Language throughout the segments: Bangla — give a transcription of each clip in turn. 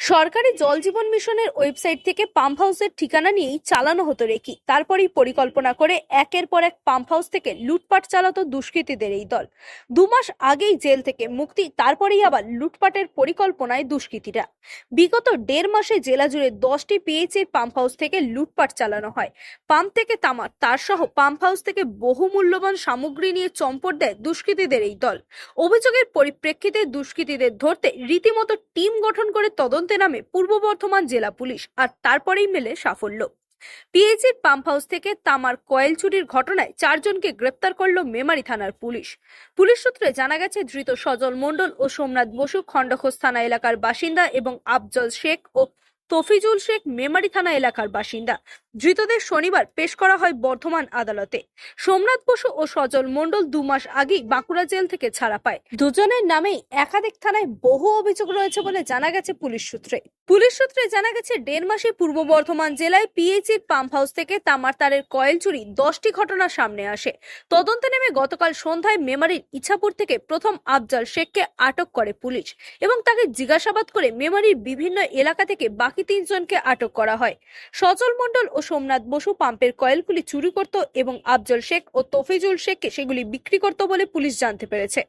সরকারি জল জীবন মিশনের ওয়েবসাইট থেকে পাম্প হাউসের ঠিকানা নিয়েই চালানো হতো রেকি। তারপরেই পরিকল্পনা করে একের পর এক পাম্প হাউস থেকে লুটপাট চালাতো দুষ্কৃতীদের এই দল। দু মাস আগেই জেল থেকে মুক্তি, তারপরেই আবার লুটপাটের পরিকল্পনায় দুষ্কৃতীরা। বিগত দেড় মাসে জেলা জুড়ে দশটি পিএইচের পাম্প হাউস থেকে লুটপাট চালানো হয়। পাম্প থেকে তামার তার সহ পাম্প হাউস থেকে বহু মূল্যবান সামগ্রী নিয়ে চম্পট দেয় দুষ্কৃতীদের এই দল। অভিযোগের পরিপ্রেক্ষিতে দুষ্কৃতীদের ধরতে রীতিমতো টিম গঠন করে তদন্তে নামে পূর্ব বর্ধমান জেলা পুলিশ আর তারপরেই মেলে সাফল্য। পিএইচির পাম্প হাউস থেকে তামার কয়েল চুরির ঘটনায় চারজনকে গ্রেপ্তার করল মেমারি থানার পুলিশ। পুলিশ সূত্রে জানা গেছে, ধৃত সজল মণ্ডল ও সোমনাথ বসু খণ্ডঘোষ থানা এলাকার বাসিন্দা এবং আফজল শেখ ও তফিজুল শেখ মেমারি থানা এলাকার বাসিন্দা। ধৃতদের শনিবার পেশ করা হয় বর্ধমান আদালতে। সোমনাথ বসু ও সজল মণ্ডল দু মাস আগেই বাঁকুড়া জেল থেকে ছাড়া পায়। দুজনের নামেই একাধিক থানায় বহু অভিযোগ রয়েছে বলে জানা গেছে পুলিশ সূত্রে। পুলিশ সূত্রে জানা গেছে, দেড় মাসে পূর্ব বর্ধমান জেলায় পিএইচির পাম্প হাউস থেকে তামার তারের কয়েল চুরি দশটি ঘটনা সামনে আসে। তদন্তে নেমে গতকাল সন্ধ্যায় মেমারির ইছাপুর থেকে প্রথম আফজাল শেখকে আটক করে পুলিশ এবং তাকে জিজ্ঞাসাবাদ করে মেমারির বিভিন্ন এলাকা থেকে বাকি তিনজনকে আটক করা হয়। সচল মণ্ডল ও সোমনাথ বসু পাম্পের কয়েলগুলি চুরি করত এবং আফজল শেখ ও তফিজুল শেখকে সেগুলি বিক্রি করত বলে পুলিশ জানতে পেরেছে।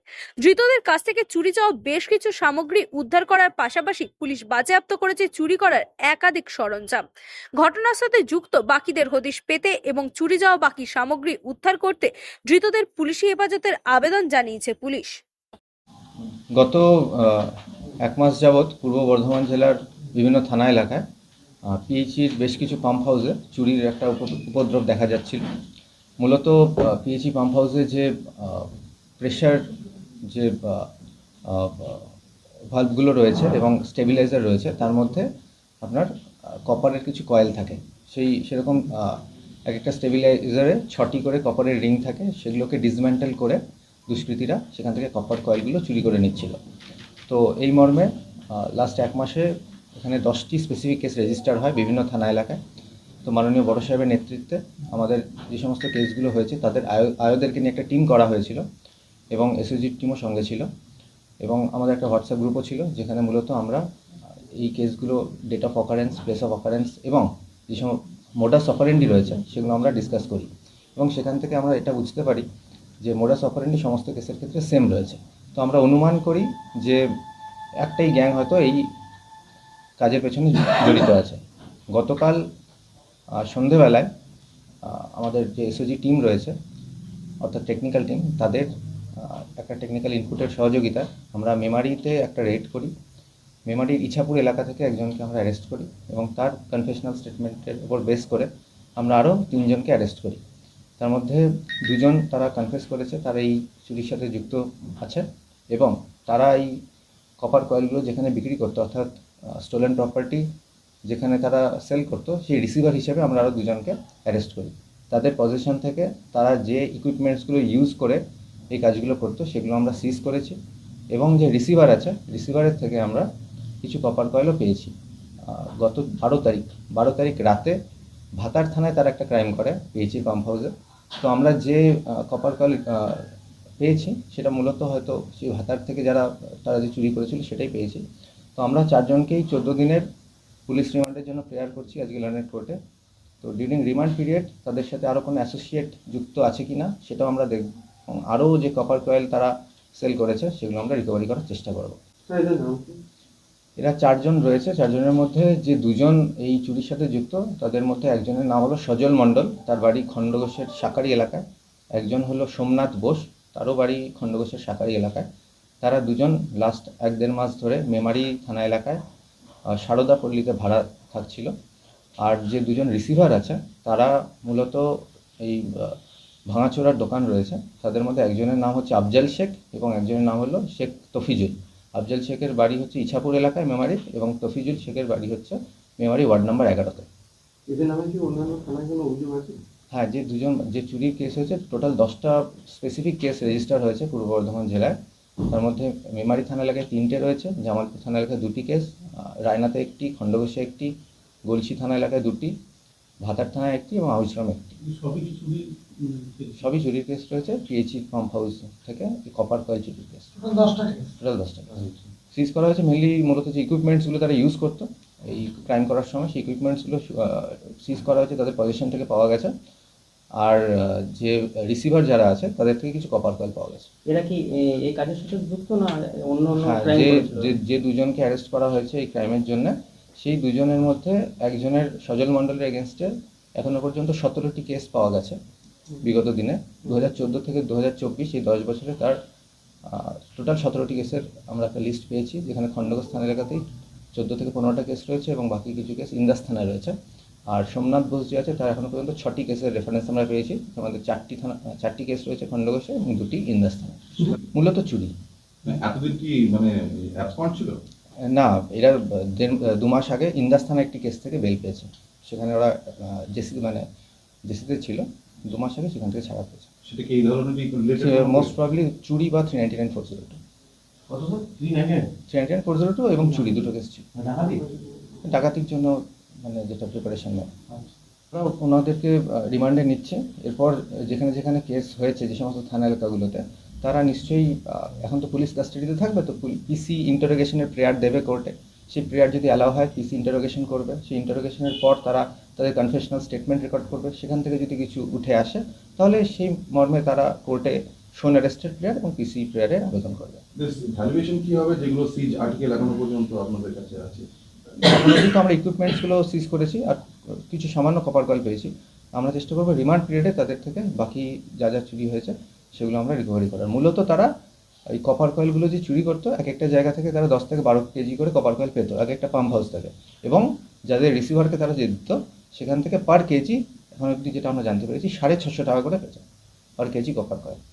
ধৃতদের কাছ থেকে চুরি যাওয়া বেশ কিছু সামগ্রী উদ্ধার করার পাশাপাশি পুলিশ বাজেয়াপ্ত করেছে চুরি করার একাধিক সরঞ্জাম। ঘটনার সাথে যুক্ত বাকিদের হদিশ পেতে এবং চুরি যাওয়া বাকি সামগ্রী উদ্ধার করতে ধৃতদের পুলিশি হেফাজতের আবেদন জানিয়েছে পুলিশ। গত এক মাস যাবৎ পূর্ব বর্ধমান জেলার বিভিন্ন থানা এলাকায়। পিএইচির বেশ কিছু পাম্প হাউসে চুরির একটা উপ- উপদ্রব দেখা যাচ্ছিল। মূলত পিএইচি পাম্প হাউসে যে প্রেশার যে ভাল্বগুলো রয়েছে এবং স্টেবিলাইজার রয়েছে, তার মধ্যে আপনার কপারের কিছু কয়েল থাকে। সেই, সেরকম এক একটা স্টেবিলাইজারে ছটি করে কপারের রিং থাকে, সেগুলোকে ডিসম্যান্টেল করে দুষ্কৃতীরা সেখান থেকে কপার কয়েলগুলো চুরি করে নিচ্ছিল। তো এই মর্মে লাস্ট এক মাসে এখানে দশটি স্পেসিফিক কেস রেজিস্টার হয় বিভিন্ন থানা এলাকায়। তো মাননীয় বড় সাহেবের নেতৃত্বে আমাদের যে সমস্ত কেসগুলো হয়েছে, তাদের আয়, আয়োদেরকে নিয়ে একটা টিম করা হয়েছিল এবং এসএসজির টিমও সঙ্গে ছিল এবং আমাদের একটা হোয়াটসঅ্যাপ গ্রুপও ছিল যেখানে মূলত আমরা এই কেসগুলো date of occurrence place of occurrence এবং যে সব মোডাস অপারেন্ডি রয়েছে সেগুলো আমরা ডিসকাস করি এবং সেখান থেকে আমরা এটা বুঝতে পারি যে মোডাস অপারেন্ডি সমস্ত কেসের ক্ষেত্রে সেম রয়েছে। তো আমরা অনুমান করি যে একটাই গ্যাং হয়তো এই কাজের পেছনে জড়িত আছে। গতকাল সন্ধেবেলায় আমাদের যে এসওজি টিম রয়েছে, অর্থাৎ টেকনিক্যাল টিম তাদের একটা টেকনিক্যাল ইনপুটের সহযোগিতা, আমরা মেমারিতে একটা রেড করি। মেমারির ইছাপুর এলাকা থেকে একজনকে আমরা অ্যারেস্ট করি এবং তার কনফেশনাল স্টেটমেন্টের উপর বেস করে আমরা আরও তিনজনকে অ্যারেস্ট করি। তার মধ্যে দুজন তারা কনফেস করেছে, তারা এই চুরির সাথে যুক্ত আছে এবং তারা এই কপার কয়েলগুলো যেখানে বিক্রি করতো, অর্থাৎ স্টোলেন প্রপার্টি যেখানে তারা সেল করতো, সেই রিসিভার হিসেবে আমরা আরও দুজনকে অ্যারেস্ট করি। তাদের পজিশন থেকে তারা যে ইকুইপমেন্টসগুলো ইউজ করে এই কাজগুলো করতো, সেগুলো আমরা সিজ করেছি এবং যে রিসিভার আছে রিসিভারের থেকে আমরা কিছু কপার কয়েলও পেয়েছি। গত বারো তারিখ বারো তারিখ রাতে ভাতার থানায় তারা একটা ক্রাইম করে পেয়েছি পাম্প হাউসে তো আমরা যে কপার কয়েল পেয়েছি। সেটা মূলত হয়তো সেই ভাতার থেকে যারা তারা যে চুরি করেছিল সেটাই পেয়েছি। তো আমরা চারজনকেই চোদ্দ দিনের পুলিশ রিমান্ডের জন্য প্রেয়ার করছি আজকে লন্ডন কোর্টে। তো ডিউরিং রিমান্ড পিরিয়ড তাদের সাথে আরও কোনো অ্যাসোসিয়েট যুক্ত আছে কি না সেটাও আমরা দেখব এবং আরও যে কপার কয়েল তারা সেল করেছে সেগুলো আমরা রিকভারি করার চেষ্টা করব। এরা চারজন রয়েছে। চারজনের মধ্যে যে দুজন এই চুরির সাথে যুক্ত তাদের মধ্যে একজনের নাম হলো সজল মণ্ডল। তার বাড়ি খণ্ডঘোষের সাকারি এলাকায়। একজন হলো সোমনাথ বোস। তারও বাড়ি খণ্ডঘোষের সাকারি এলাকায়। তারা দুজন লাস্ট এক দেড় মাস ধরে মেমারি থানা এলাকায় সারদা পল্লীতে ভাড়া থাকছিল। আর যে দুজন রিসিভার আছে, তারা মূলত এই ভাঙাচোরার দোকান রয়েছে। তাদের মধ্যে একজনের নাম হচ্ছে আফজাল শেখ এবং একজনের নাম হলো শেখ তফিজুল। আফজাল শেখের বাড়ি হচ্ছে ইছাপুর এলাকায় মেমারি এবং তফিজুল শেখের বাড়ি হচ্ছে মেমারি ওয়ার্ড নাম্বার এগারোতে। এদের নামে কি অন্যান্য থানায় কোনো অভিযোগ আছে? হ্যাঁ যে দুজন যে চুরির কেস হয়েছে টোটাল দশটা স্পেসিফিক কেস রেজিস্টার হয়েছে পূর্ব বর্ধমান জেলায়। তার মধ্যে মেমারি থানা এলাকায় তিনটে রয়েছে। জামালপুর থানা এলাকায় দুটি কেস রায়নাতে একটি খণ্ডঘোষে একটি গলসি থানা এলাকায় দুটি ভাতার থানায় একটি এবং আউসগ্রামে একটি। সবই চুরির কেস রয়েছে। পিএইচি পাম্প হাউস থেকে কপার কয়েল চুরির কেস টোটাল দশটা কেস সিজ করা হয়েছে মেনলি মূলত যে ইকুইপমেন্টসগুলো তারা ইউজ করতো। এই ক্রাইম করার সময় সেই ইকুইপমেন্টসগুলো সিজ করা হয়েছে তাদের পজিশন থেকে পাওয়া গেছে। আর যে রিসিভার যারা আছে তাদের থেকে কিছু কপার কয়েল পাওয়া গেছে। এরা কি এই কাজের সাথে যুক্ত না অন্য অন্য হ্যাঁ যে যে দুজনকে অ্যারেস্ট করা হয়েছে এই ক্রাইমের জন্য সেই দুজনের মধ্যে একজনের সজল মণ্ডলের এগেনস্টে এখনও পর্যন্ত সতেরোটি কেস পাওয়া গেছে বিগত দিনে। দু হাজার চোদ্দ থেকে দু হাজার চব্বিশ এই দশ বছরে তার টোটাল সতেরোটি কেসের আমরা একটা লিস্ট পেয়েছি যেখানে খণ্ডঘোষ থানা এলাকাতেই চোদ্দ থেকে পনেরোটা কেস রয়েছে এবং বাকি কিছু কেস ইন্দাস থানায় রয়েছে। আর সোমনাথ বোস যে আছে তার এখনও পর্যন্ত ছটি কেসের রেফারেন্স আমরা পেয়েছি। আমাদের চারটি থানা চারটি কেস রয়েছে খণ্ডঘোষে এবং দুটি ইন্দাস থানায়। মূলত চুরি। মানে এতদিন কি মানে অ্যাবসেন্ট ছিল? না এরা দু মাস আগে ইন্দাস থানা একটি কেস থেকে বেল পেয়েছে। সেখানে ওরা জেসি মানে জেসিতে ছিল দু মাস আগে সেখান থেকে ছাড়া পেয়েছে। সেটা কি এই ধরনের মোস্ট প্রবলি চুরি বা three ninety nine four zero two three nine ninety nine four zero two এবং চুরি দুটো কেস ছিল। ডাকাতির জন্য মানে যেটা প্রিপারেশন নেয়। ওরা ওনাদেরকে রিমান্ডে নিচ্ছে। এরপর যেখানে যেখানে কেস হয়েছে যে সমস্ত থানা এলাকাগুলোতে, তারা নিশ্চয়ই এখন তো পুলিশ কাস্টাডিতে থাকবে, তো পিসি ইন্টারোগেশনের প্রেয়ার দেবে কোর্টে সেই প্রেয়ার যদি অ্যালাউ হয় পিসি ইন্টারোগেশন করবে। সেই ইন্টারোগেশনের পর তারা তাদের কনফেশনাল স্টেটমেন্ট রেকর্ড করবে। সেখান থেকে যদি কিছু উঠে আসে, তাহলে সেই মর্মে তারা কোর্টে শোন অ্যারেস্টেড প্রেয়ার এবং পিসি প্রেয়ারে আবেদন করবে। ভ্যালুয়েশন কি হবে? যেগুলো সিজ আর্টিকেল এখনও পর্যন্ত আপনাদের কাছে আছে। কিন্তু আমরা ইকুইপমেন্টসগুলো সিজ করেছি আর কিছু সামান্য কপার কল পেয়েছি, আমরা চেষ্টা করব রিমান্ড পিরিয়ডে তাদের থেকে বাকি যা যা চুরি হয়েছে সেগুলো আমরা রিকভারি করার। মূলত তারা এই কপার কয়েলগুলো যে চুরি করতো, এক একটা জায়গা থেকে তারা দশ থেকে বারো কেজি করে কপার কয়েল পেতো, এক একটা পাম্প হাউস থেকে। এবং যাদের রিসিভারকে তারা যে দিত, সেখান থেকে পার কেজি এখন অবধি যেটা আমরা জানতে পেরেছি, সাড়ে ছশো টাকা করে পেতো পার কেজি কপার কয়েল